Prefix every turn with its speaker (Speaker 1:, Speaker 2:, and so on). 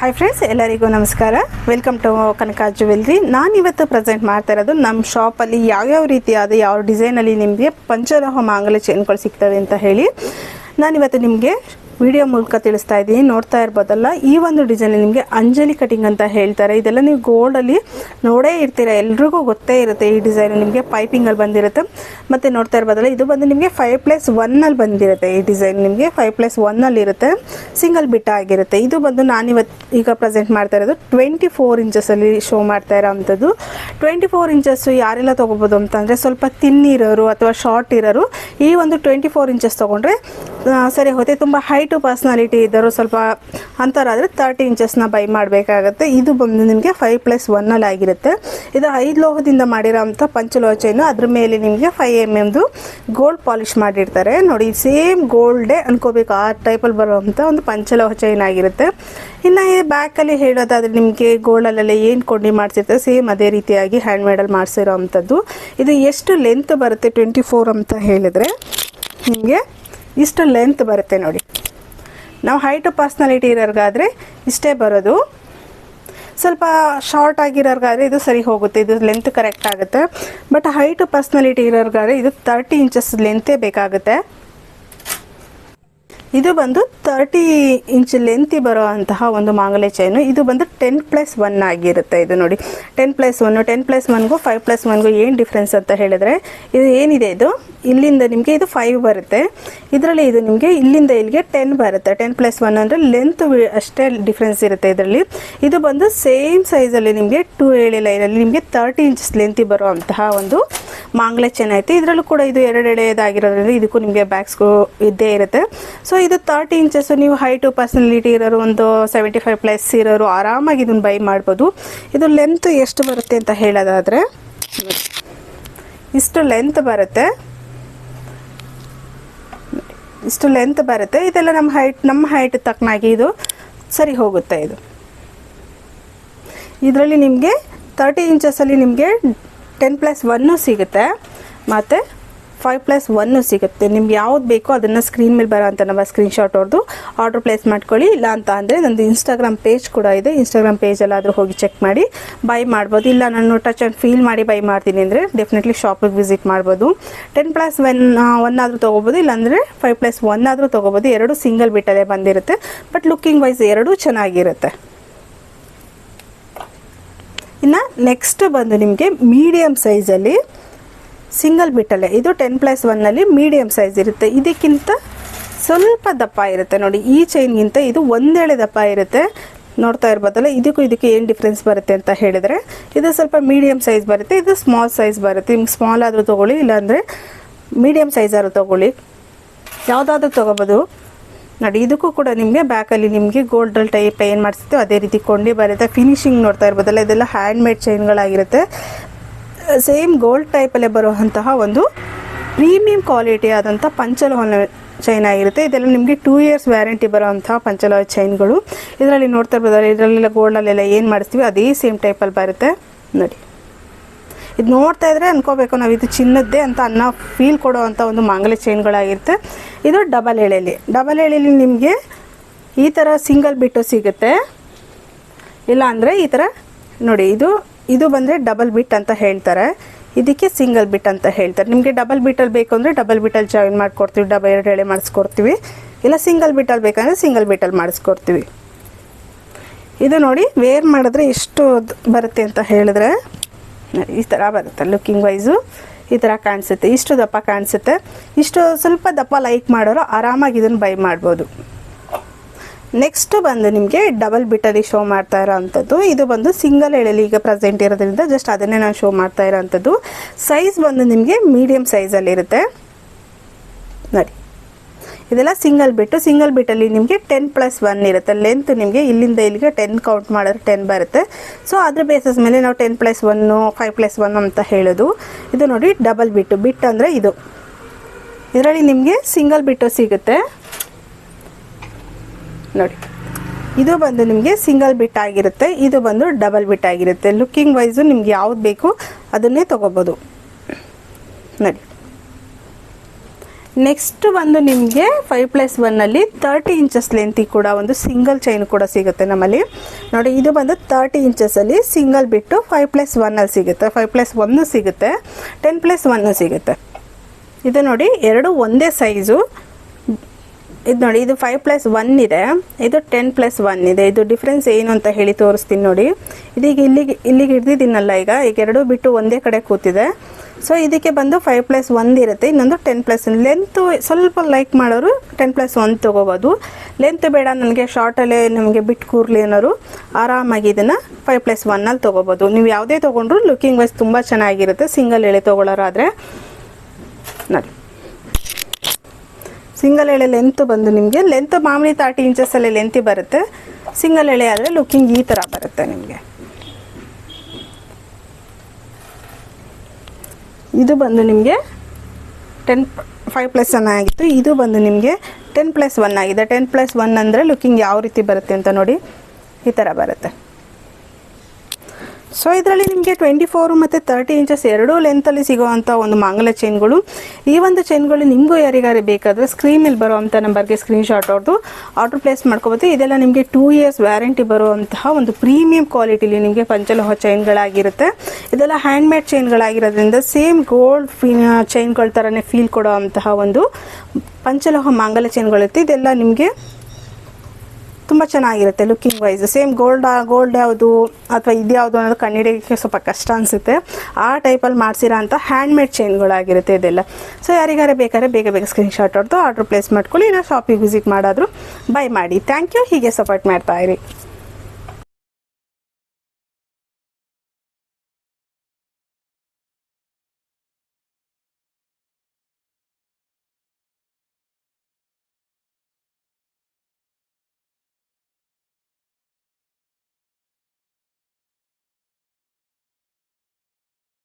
Speaker 1: Hi friends ಎಲ್ಲರಿಗೂ ನಮಸ್ಕಾರ. Welcome to Kanaka jewellery ನಾನಿವತ್ತು ಪ್ರೆಸೆಂಟ್ ಮಾಡ್ತಾ ಇರೋದು ನಮ್ಮ ಶಾಪಲ್ಲಿ ಯಾವ್ಯಾವ ರೀತಿಯಾದ, ಯಾವ ಡಿಸೈನಲ್ಲಿ ನಿಮಗೆ ಪಂಚಲೋಹ ಮಾಂಗಲ್ಯ ಚೈನ್ಗಳು ಸಿಗ್ತವೆ ಅಂತ ಹೇಳಿ ನಾನಿವತ್ತು ನಿಮಗೆ ವಿಡಿಯೋ ಮೂಲಕ ತಿಳಿಸ್ತಾ ಇದ್ದೀನಿ. ನೋಡ್ತಾ ಇರ್ಬೋದಲ್ಲ, ಈ ಒಂದು ಡಿಸೈನ್ ನಿಮಗೆ ಅಂಜಲಿ ಕಟಿಂಗ್ ಅಂತ ಹೇಳ್ತಾರೆ. ಇದೆಲ್ಲ ನೀವು ಗೋಲ್ಡಲ್ಲಿ ನೋಡೇ ಇರ್ತೀರ. ಎಲ್ರಿಗೂ ಗೊತ್ತೇ ಇರುತ್ತೆ ಈ ಡಿಸೈನ್ ನಿಮಗೆ ಪೈಪಿಂಗಲ್ಲಿ ಬಂದಿರುತ್ತೆ. ಮತ್ತು ನೋಡ್ತಾ ಇರ್ಬೋದಲ್ಲ, ಇದು ಬಂದು ನಿಮಗೆ ಫೈವ್ ಪ್ಲಸ್ ಒನ್ನಲ್ಲಿ ಬಂದಿರುತ್ತೆ ಈ ಡಿಸೈನ್ ನಿಮಗೆ. ಫೈವ್ ಪ್ಲಸ್ ಒನ್ನಲ್ಲಿ ಇರುತ್ತೆ. ಸಿಂಗಲ್ ಬಿಟ್ ಆಗಿರುತ್ತೆ. ಇದು ಬಂದು ನಾನಿವತ್ತು ಈಗ ಪ್ರೆಸೆಂಟ್ ಮಾಡ್ತಾ ಇರೋದು ಟ್ವೆಂಟಿ ಫೋರ್ ಇಂಚಸಲ್ಲಿ ಶೋ ಮಾಡ್ತಾ ಇರೋ ಅಂಥದ್ದು ಟ್ವೆಂಟಿ ಫೋರ್ ಇಂಚಸ್ಸು ಯಾರೆಲ್ಲ ತೊಗೋಬೋದು ಅಂತಂದರೆ ಸ್ವಲ್ಪ ತಿನ್ನಿರೋರು ಅಥವಾ ಶಾರ್ಟ್ ಇರೋರು ಈ ಒಂದು ಟ್ವೆಂಟಿ ಫೋರ್ ಇಂಚಸ್ ತೊಗೊಂಡ್ರೆ ಸರಿ ಹೋಗುತ್ತೆ ತುಂಬ ಹೈಟು ಪರ್ಸ್ನಾಲಿಟಿ ಇದ್ದರು ಸ್ವಲ್ಪ ಅಂತರ ಆದರೆ ತರ್ಟಿ ಇಂಚಸ್ನ ಬೈ ಮಾಡಬೇಕಾಗತ್ತೆ. ಇದು ಬಂದು ನಿಮಗೆ ಫೈವ್ ಪ್ಲಸ್ ಒನ್ನಲ್ಲಿ ಆಗಿರುತ್ತೆ. ಇದು ಐದು ಲೋಹದಿಂದ ಮಾಡಿರೋ ಅಂಥ ಪಂಚಲೋಹ ಚೈನು ಅದ್ರ ಮೇಲೆ ನಿಮಗೆ ಫೈವ್ ಎಂ ಎಮ್ದು ಗೋಲ್ಡ್ ಪಾಲಿಶ್ ಮಾಡಿರ್ತಾರೆ. ನೋಡಿ ಸೇಮ್ ಗೋಲ್ಡೇ ಅನ್ಕೋಬೇಕು. ಆ ಟೈಪಲ್ಲಿ ಬರುವಂಥ ಒಂದು ಪಂಚಲೋಹ ಚೈನ್ ಆಗಿರುತ್ತೆ ಇನ್ನು ಈ ಬ್ಯಾಕಲ್ಲಿ ಹೇಳೋದಾದರೆ ನಿಮಗೆ ಗೋಲ್ಡಲ್ಲೆಲ್ಲ ಏನು ಕೊಂಡಿ ಮಾಡಿಸಿರ್ತಾರೆ ಸೇಮ್ ಅದೇ ರೀತಿಯಾಗಿ ಹ್ಯಾಂಡ್ ಮೇಡಲ್ಲಿ ಮಾಡಿಸಿರೋ ಅಂಥದ್ದು ಇದು ಎಷ್ಟು ಲೆಂತ್ ಬರುತ್ತೆ ಟ್ವೆಂಟಿ ಫೋರ್ ಅಂತ ಹೇಳಿದರೆ ನಿಮಗೆ ಇಷ್ಟು ಲೆಂತ್ ಬರುತ್ತೆ ನೋಡಿ. ನಾವು ಹೈಟು ಪರ್ಸ್ನಾಲಿಟಿ ಇರೋರ್ಗಾದರೆ ಇಷ್ಟೇ ಬರೋದು. ಸ್ವಲ್ಪ ಶಾರ್ಟ್ ಆಗಿರೋರ್ಗಾದ್ರೆ ಇದು ಸರಿ ಹೋಗುತ್ತೆ, ಇದು ಲೆಂತ್ ಕರೆಕ್ಟ್ ಆಗುತ್ತೆ. ಬಟ್ ಹೈಟು ಪರ್ಸ್ನಾಲಿಟಿ ಇರೋರ್ಗಾದ್ರೆ ಇದು ತರ್ಟಿ ಇಂಚಸ್ ಲೆಂತೇ ಬೇಕಾಗುತ್ತೆ. ಇದು ಬಂದು ತರ್ಟಿ ಇಂಚ್ ಲೆಂತಿ ಬರೋ ಒಂದು ಮಾಂಗಲ್ಯ ಚೈನು ಇದು ಬಂದು ಟೆನ್ ಪ್ಲಸ್ ಒನ್ ಆಗಿರುತ್ತೆ ಇದು ನೋಡಿ. Ten plus one ten plus ಒನ್ಗೂ five plus ಒನ್ಗೂ ಏನು ಡಿಫ್ರೆನ್ಸ್ ಅಂತ ಹೇಳಿದ್ರೆ, ಇದು ಏನಿದೆ ಇದು? ಇಲ್ಲಿಂದ ನಿಮಗೆ ಇದು ಫೈವ್ ಬರುತ್ತೆ. ಇದರಲ್ಲಿ ಇದು ನಿಮಗೆ ಇಲ್ಲಿಂದ ಇಲ್ಲಿಗೆ ಟೆನ್ ಬರುತ್ತೆ. ಟೆನ್ ಪ್ಲಸ್ ಒನ್ ಅಂದರೆ ಲೆಂತ್ ಅಷ್ಟೇ ಡಿಫ್ರೆನ್ಸ್ ಇರುತ್ತೆ ಇದರಲ್ಲಿ. ಇದು ಬಂದು ಸೇಮ್ ಸೈಜಲ್ಲಿ ನಿಮಗೆ ಟೂ ಲೈನ್ ಅಲ್ಲಿ ನಿಮಗೆ ತರ್ಟಿ ಇಂಚಸ್ ಲೆಂತಿ ಬರುವಂತಹ ಒಂದು ಮಾಂಗಲ್ಯ ಚೈನ್ ಐತೆ. ಇದರಲ್ಲೂ ಕೂಡ ಇದು ಎರಡು ಎಳೆಯದಾಗಿರೋದ್ರಿಂದ ಇದಕ್ಕೂ ನಿಮಗೆ ಬ್ಯಾಗ್ಸ್ಗೂ ಇದ್ದೇ ಇರುತ್ತೆ. ಸೊ ಇದು ತರ್ಟಿ ಇಂಚಸ್ ನೀವು ಹೈಟು ಪರ್ಸನಾಲಿಟಿ ಇರೋರು ಒಂದು ಸೆವೆಂಟಿ ಫೈವ್ ಪ್ಲಸ್ ಇರೋರು ಆರಾಮಾಗಿ ಇದನ್ನು ಬೈ ಮಾಡ್ಬೋದು. ಇದು ಲೆಂತ್ ಎಷ್ಟು ಬರುತ್ತೆ ಅಂತ ಹೇಳೋದಾದರೆ, ಇಷ್ಟು ಲೆಂತ್ ಬರುತ್ತೆ. ಇಷ್ಟು ಲೆಂತ್ ಬರುತ್ತೆ. ಇದೆಲ್ಲ ನಮ್ಮ ಹೈಟ್ ನಮ್ಮ ಹೈಟ್ ತಕ್ಕನಾಗಿ ಇದು ಸರಿ ಹೋಗುತ್ತೆ ಇದು. ಇದರಲ್ಲಿ ನಿಮಗೆ ತರ್ಟಿ ಇಂಚಸಲ್ಲಿ ನಿಮಗೆ ಟೆನ್ ಪ್ಲಸ್ ಒನ್ನು ಸಿಗುತ್ತೆ. ಮತ್ತು ಫೈವ್ ಪ್ಲಸ್ ಒನ್ನು ಸಿಗುತ್ತೆ. ನಿಮ್ಗೆ ಯಾವ್ದು ಬೇಕೋ ಅದನ್ನು ಸ್ಕ್ರೀನ್ ಮೇಲೆ ಬರೋ ಅಂತ ನಮ್ಮ ಸ್ಕ್ರೀನ್ಶಾಟ್ ಅವ್ರದ್ದು ಆರ್ಡ್ರ್ ಪ್ಲೇಸ್ ಮಾಡ್ಕೊಳ್ಳಿ. ಇಲ್ಲ ಅಂತ ಅಂದರೆ ನಂದು ಇನ್ಸ್ಟಾಗ್ರಾಮ್ ಪೇಜ್ ಕೂಡ ಇದೆ. ಇನ್ಸ್ಟಾಗ್ರಾಮ್ ಪೇಜಲ್ಲಾದರೂ ಹೋಗಿ ಚೆಕ್ ಮಾಡಿ. ಬೈ ಮಾಡ್ಬೋದು. ಇಲ್ಲ ನಾನು ಟಚ್ ಆ್ಯಂಡ್ ಫೀಲ್ ಮಾಡಿ ಬೈ ಮಾಡ್ತೀನಿ ಅಂದರೆ ಡೆಫಿನೆಟ್ಲಿ ಶಾಪಿಗೆ ವಿಸಿಟ್ ಮಾಡ್ಬೋದು. ಟೆನ್ ಪ್ಲಸ್ ಒನ್ ಒನ್ ಆದರೂ ತೊಗೋಬೋದು. ಇಲ್ಲಾಂದರೆ ಫೈವ್ ಪ್ಲಸ್ ಒನ್ ಆದರೂ ತೊಗೋಬೋದು. ಎರಡು ಸಿಂಗಲ್ ಬಿಟ್ಟಲ್ಲೇ ಬಂದಿರುತ್ತೆ. ಬಟ್ ಲುಕ್ಕಿಂಗ್ ವೈಸ್ ಎರಡೂ ಚೆನ್ನಾಗಿರುತ್ತೆ. ಇನ್ನು ನೆಕ್ಸ್ಟ್ ಬಂದು ನಿಮಗೆ ಮೀಡಿಯಮ್ ಸೈಜಲ್ಲಿ ಸಿಂಗಲ್ ಬಿಟ್ಟಲೆ ಇದು ಟೆನ್ ಪ್ಲಸ್ ಒನ್ನಲ್ಲಿ ಮೀಡಿಯಮ್ ಸೈಜ್ ಇರುತ್ತೆ. ಇದಕ್ಕಿಂತ ಸ್ವಲ್ಪ ದಪ್ಪ ಇರುತ್ತೆ ನೋಡಿ. ಈ ಚೈನ್ಗಿಂತ ಇದು ಒಂದೇಳೆ ದಪ್ಪ ಇರುತ್ತೆ. ನೋಡ್ತಾ ಇರ್ಬೋದಲ್ಲ, ಇದಕ್ಕೂ ಇದಕ್ಕೆ ಏನು ಡಿಫ್ರೆನ್ಸ್ ಬರುತ್ತೆ ಅಂತ ಹೇಳಿದರೆ, ಇದು ಸ್ವಲ್ಪ ಮೀಡಿಯಮ್ ಸೈಜ್ ಬರುತ್ತೆ, ಇದು ಸ್ಮಾಲ್ ಸೈಜ್ ಬರುತ್ತೆ. ನಿಮ್ಗೆ ಸ್ಮಾಲ್ ಆದರೂ ತೊಗೊಳ್ಳಿ, ಇಲ್ಲಾಂದರೆ ಮೀಡಿಯಮ್ ಸೈಜ್ ಆದರೂ ತೊಗೊಳ್ಳಿ. ಯಾವುದಾದ್ರೂ ತೊಗೋಬೋದು. ನೋಡಿ, ಇದಕ್ಕೂ ಕೂಡ ನಿಮಗೆ ಬ್ಯಾಕಲ್ಲಿ ನಿಮಗೆ ಗೋಲ್ಡಲ್ ಟೈಪ್ ಏನು ಮಾಡಿಸ್ತೀವಿ ಅದೇ ರೀತಿ ಕೊಂಡಿ ಬರುತ್ತೆ. ಫಿನಿಶಿಂಗ್ ನೋಡ್ತಾ ಇರ್ಬೋದಲ್ಲ, ಇದೆಲ್ಲ ಹ್ಯಾಂಡ್ ಮೇಡ್ ಚೈನ್ಗಳಾಗಿರುತ್ತೆ ಸೇಮ್ ಗೋಲ್ಡ್ ಟೈಪಲ್ಲೇ ಬರುವಂತಹ ಒಂದು ಪ್ರೀಮಿಯಂ ಕ್ವಾಲಿಟಿ ಆದಂಥ ಪಂಚಲೋಹನ ಚೈನ್ ಆಗಿರುತ್ತೆ. ಇದೆಲ್ಲ ನಿಮಗೆ ಟೂ ಇಯರ್ಸ್ ವ್ಯಾರಂಟಿ ಬರುವಂತಹ ಪಂಚಲೋಹ ಚೈನ್ಗಳು ಇದರಲ್ಲಿ ನೋಡ್ತಾ ಇರ್ಬೋದಲ್ಲ, ಇದರಲ್ಲೆಲ್ಲ ಗೋಲ್ಡಲ್ಲೆಲ್ಲ ಏನು ಮಾಡಿಸ್ತೀವಿ? ಅದೇ ಸೇಮ್ ಟೈಪಲ್ಲಿ ಬರುತ್ತೆ. ನೋಡಿ. ಇದು ನೋಡ್ತಾ ಇದ್ರೆ ಅನ್ಕೋಬೇಕು, ನಾವು ಇದು ಚಿನ್ನದ್ದೇ ಅಂತ ಅನ್ನೋ ಫೀಲ್ ಕೊಡೋವಂಥ ಒಂದು ಮಾಂಗಲ್ಯ ಚೈನ್ಗಳಾಗಿರುತ್ತೆ ಇದು ಡಬಲ್ ಎಳೆಯಲ್ಲಿ ಡಬಲ್ ಎಳೆಯಲ್ಲಿ ನಿಮಗೆ ಈ ಥರ ಸಿಂಗಲ್ ಬಿಟ್ಟು ಸಿಗುತ್ತೆ. ಇಲ್ಲ ಅಂದರೆ ಈ ಥರ ನೋಡಿ, ಇದು ಇದು ಬಂದರೆ ಡಬಲ್ ಬಿಟ್ ಅಂತ ಹೇಳ್ತಾರೆ. ಇದಕ್ಕೆ ಸಿಂಗಲ್ ಬಿಟ್ ಅಂತ ಹೇಳ್ತಾರೆ. ನಿಮಗೆ ಡಬಲ್ ಬಿಟಲ್ ಬೇಕು ಅಂದರೆ ಡಬಲ್ ಬಿಟಲ್ ಜಾಯಿನ್ ಮಾಡಿಕೊಡ್ತೀವಿ. ಡಬಲ್ ಎರಡು ಎಳೆ ಮಾಡಿಸ್ಕೊಡ್ತೀವಿ. ಇಲ್ಲ ಸಿಂಗಲ್ ಬಿಟಲ್ ಬೇಕಂದರೆ ಸಿಂಗಲ್ ಬಿಟಲ್ ಮಾಡಿಸ್ಕೊಡ್ತೀವಿ. ಇದು ನೋಡಿ ವೇರ್ ಮಾಡಿದ್ರೆ ಎಷ್ಟು ಬರುತ್ತೆ ಅಂತ ಹೇಳಿದ್ರೆ, ಈ ಥರ ಬರುತ್ತೆ ಲುಕ್ಕಿಂಗ್ ವೈಸು ಈ ಥರ ಕಾಣಿಸುತ್ತೆ. ಇಷ್ಟು ದಪ್ಪ ಕಾಣಿಸುತ್ತೆ. ಇಷ್ಟು ಸ್ವಲ್ಪ ದಪ್ಪ ಲೈಕ್ ಮಾಡೋರು ಆರಾಮಾಗಿ ಇದನ್ನು ಬೈ ಮಾಡ್ಬೋದು. ನೆಕ್ಸ್ಟ್ ಬಂದು ನಿಮಗೆ ಡಬಲ್ ಬಿಟ್ಟಲ್ಲಿ ಶೋ ಮಾಡ್ತಾ ಇರೋವಂಥದ್ದು ಇದು ಬಂದು ಸಿಂಗಲ್ ಎಳೆಲಿ ಈಗ ಪ್ರೆಸೆಂಟ್ ಇರೋದ್ರಿಂದ ಜಸ್ಟ್ ಅದನ್ನೇ ನಾನು ಶೋ ಮಾಡ್ತಾ ಇರೋವಂಥದ್ದು ಸೈಜ್ ಬಂದು ನಿಮಗೆ ಮೀಡಿಯಮ್ ಸೈಜಲ್ಲಿರುತ್ತೆ ನೋಡಿ. ಇದೆಲ್ಲ ಸಿಂಗಲ್ ಬಿಟ್ಟು ಸಿಂಗಲ್ ಬಿಟ್ಟಲ್ಲಿ ನಿಮಗೆ ಟೆನ್ ಪ್ಲಸ್ ಒನ್ ಇರುತ್ತೆ. ಲೆಂತ್ ನಿಮಗೆ ಇಲ್ಲಿಂದ ಇಲ್ಲಿಗೆ ಟೆನ್ ಕೌಂಟ್ ಮಾಡಿದ್ರೆ ಟೆನ್ ಬರುತ್ತೆ. ಸೊ ಅದ್ರ ಬೇಸಸ್ ಮೇಲೆ ನಾವು ten plus one five plus one ಅಂತ ಹೇಳೋದು. ಇದು ನೋಡಿ ಡಬಲ್ ಬಿಟ್ಟು ಬಿಟ್ ಅಂದರೆ ಇದು. ಇದರಲ್ಲಿ ನಿಮಗೆ ಸಿಂಗಲ್ ಬಿಟ್ಟು ಸಿಗುತ್ತೆ. ನೋಡಿ. ಇದು ಬಂದು ನಿಮಗೆ ಸಿಂಗಲ್ ಬಿಟ್ ಆಗಿರುತ್ತೆ. ಇದು ಬಂದು ಡಬಲ್ ಬಿಟ್ ಆಗಿರುತ್ತೆ. ಲುಕ್ಕಿಂಗ್ ವೈಸು ನಿಮ್ಗೆ ಯಾವ್ದು ಬೇಕು ಅದನ್ನೇ ತೊಗೋಬೋದು. ನೋಡಿ. ನೆಕ್ಸ್ಟ್ ಬಂದು ನಿಮಗೆ ಫೈವ್ ಪ್ಲಸ್ ಒನ್ನಲ್ಲಿ ತರ್ಟಿ ಇಂಚಸ್ ಲೆಂತಿ ಕೂಡ ಒಂದು ಸಿಂಗಲ್ ಚೈನ್ ಕೂಡ ಸಿಗುತ್ತೆ ನಮ್ಮಲ್ಲಿ. ನೋಡಿ, ಇದು ಬಂದು ತರ್ಟಿ ಇಂಚಸಲ್ಲಿ ಸಿಂಗಲ್ ಬಿಟ್ಟು ಫೈವ್ ಪ್ಲಸ್ ಒನ್ನಲ್ಲಿ ಸಿಗುತ್ತೆ. ಫೈವ್ ಪ್ಲಸ್ ಒನ್ನು ಸಿಗುತ್ತೆ. ಟೆನ್ ಪ್ಲಸ್ ಒನ್ನು ಸಿಗುತ್ತೆ. ಇದು ನೋಡಿ, ಎರಡು ಒಂದೇ ಸೈಜು ಇದು ನೋಡಿ, ಇದು ಫೈವ್ ಪ್ಲಸ್ ಒನ್ ಇದೆ. ಇದು ಟೆನ್ ಪ್ಲಸ್ ಒನ್ ಇದೆ. ಇದು ಡಿಫ್ರೆನ್ಸ್ ಏನು ಅಂತ ಹೇಳಿ ತೋರಿಸ್ತೀನಿ ನೋಡಿ. ಇದೀಗ ಇಲ್ಲಿಗೆ ಇಲ್ಲಿಗೆ ಹಿಡ್ದಿದ್ದೀನಲ್ಲ ಈಗ. ಈಗ ಎರಡೂ ಬಿಟ್ಟು ಒಂದೇ ಕಡೆ ಕೂತಿದೆ. ಸೊ ಇದಕ್ಕೆ ಬಂದು ಫೈವ್ ಪ್ಲಸ್ ಒಂದು ಇರುತ್ತೆ. ಇನ್ನೊಂದು ಟೆನ್ ಪ್ಲಸ್ ಲೆಂತು ಸ್ವಲ್ಪ ಲೈಕ್ ಮಾಡೋರು ಟೆನ್ ಪ್ಲಸ್ ಒನ್ ತೊಗೋಬೋದು. ಲೆಂತ್ ಬೇಡ, ನನಗೆ ಶಾರ್ಟಲ್ಲೇ ನಮಗೆ ಬಿಟ್ಟು ಕೂರ್ಲಿ ಅನ್ನೋರು ಆರಾಮಾಗಿ ಇದನ್ನು ಫೈವ್ ಪ್ಲಸ್ ಒನ್ನಲ್ಲಿ ತೊಗೋಬೋದು. ನೀವು ಯಾವುದೇ ತೊಗೊಂಡ್ರು ಲುಕಿಂಗ್ ವೈಸ್ ತುಂಬ ಚೆನ್ನಾಗಿರುತ್ತೆ. ಸಿಂಗಲ್ ಎಳೆ ತೊಗೊಳ್ಳೋರಾದರೆ ನೋಡಿ. ಸಿಂಗಲ್ ಎಳೆ ಲೆಂತ್ ಬಂದು ನಿಮಗೆ ಲೆಂತ್ ಮಾಮೂಲಿ ತರ್ಟಿ ಇಂಚಸ್ಸಲ್ಲಿ ಲೆಂತಿ ಬರುತ್ತೆ. ಸಿಂಗಲ್ ಎಳೆ ಆದರೆ ಲುಕಿಂಗ್ ಈ ಥರ ಬರುತ್ತೆ ನಿಮಗೆ. ಇದು ಬಂದು ನಿಮಗೆ ಟೆನ್ ಫೈವ್ ಪ್ಲಸ್ ಒನ್ ಆಗಿತ್ತು. ಇದು ಬಂದು ನಿಮಗೆ ಟೆನ್ ಪ್ಲಸ್ ಒನ್ ಆಗಿದೆ. ಟೆನ್ ಪ್ಲಸ್ ಒನ್ ಅಂದರೆ ಲುಕಿಂಗ್ ಯಾವ ರೀತಿ ಬರುತ್ತೆ ಅಂತ ನೋಡಿ ಈ ಥರ ಬರುತ್ತೆ. ಸೊ ಇದರಲ್ಲಿ ನಿಮಗೆ ಟ್ವೆಂಟಿ ಫೋರು ಮತ್ತು ತರ್ಟಿ ಇಂಚಸ್ ಎರಡೂ ಲೆಂತಲ್ಲಿ ಸಿಗುವಂಥ ಒಂದು ಮಾಂಗಲ ಚೈನ್ಗಳು ಈ ಒಂದು ಚೈನ್ಗಳು ನಿಮಗೂ ಯಾರಿಗಾರು ಬೇಕಾದರೆ ಸ್ಕ್ರೀನಲ್ಲಿ ಬರುವಂಥ ನಂಬರ್ಗೆ ಸ್ಕ್ರೀನ್ಶಾಟ್ ಹೊಡೆದು ಆರ್ಡರ್ ಪ್ಲೇಸ್ ಮಾಡ್ಕೋಬೋದು. ಇದೆಲ್ಲ ನಿಮಗೆ ಟೂ ಇಯರ್ಸ್ ವ್ಯಾರಂಟಿ ಬರುವಂತಹ ಒಂದು ಪ್ರೀಮಿಯಂ ಕ್ವಾಲಿಟಿಲಿ ನಿಮಗೆ ಪಂಚಲೋಹ ಚೈನ್ಗಳಾಗಿರುತ್ತೆ ಇದೆಲ್ಲ ಹ್ಯಾಂಡ್ ಮೇಡ್ ಚೈನ್ಗಳಾಗಿರೋದ್ರಿಂದ ಸೇಮ್ ಗೋಲ್ಡ್ ಚೈನ್ಗಳ ಥರನೇ ಫೀಲ್ ಕೊಡುವಂತಹ ಒಂದು ಪಂಚಲೋಹ ಮಾಂಗಲ ಚೈನ್ಗಳಿರುತ್ತೆ ಇದೆಲ್ಲ ನಿಮಗೆ ತುಂಬ ಚೆನ್ನಾಗಿರುತ್ತೆ looking wise same gold gold ಯಾವುದು ಅಥವಾ ಇದು ಯಾವುದು ಅನ್ನೋದು ಕಣ್ಣಿಡಿಯೋಕ್ಕೆ ಸ್ವಲ್ಪ ಕಷ್ಟ ಅನಿಸುತ್ತೆ. ಆ ಟೈಪಲ್ಲಿ ಮಾಡಿಸಿರೋ ಅಂಥ ಹ್ಯಾಂಡ್ಮೇಡ್ ಚೈನ್ಗಳಾಗಿರುತ್ತೆ ಇದೆಲ್ಲ. ಸೊ ಯಾರಿಗಾರ ಬೇಕಾದ್ರೆ ಬೇಗ ಬೇಗ ಸ್ಕ್ರೀನ್ ಶಾಟ್ ಹೊಡೆದು ಆರ್ಡ್ರ್ ಪ್ಲೇಸ್ ಮಾಡ್ಕೊಳ್ಳಿ. ನಾ ಶಾಪಿಗೆ ವಿಸಿಟ್ ಮಾಡಾದರೂ ಬೈ ಮಾಡಿ. ಥ್ಯಾಂಕ್ ಯು ಹೀಗೆ ಸಪೋರ್ಟ್ ಮಾಡ್ತಾಯಿರಿ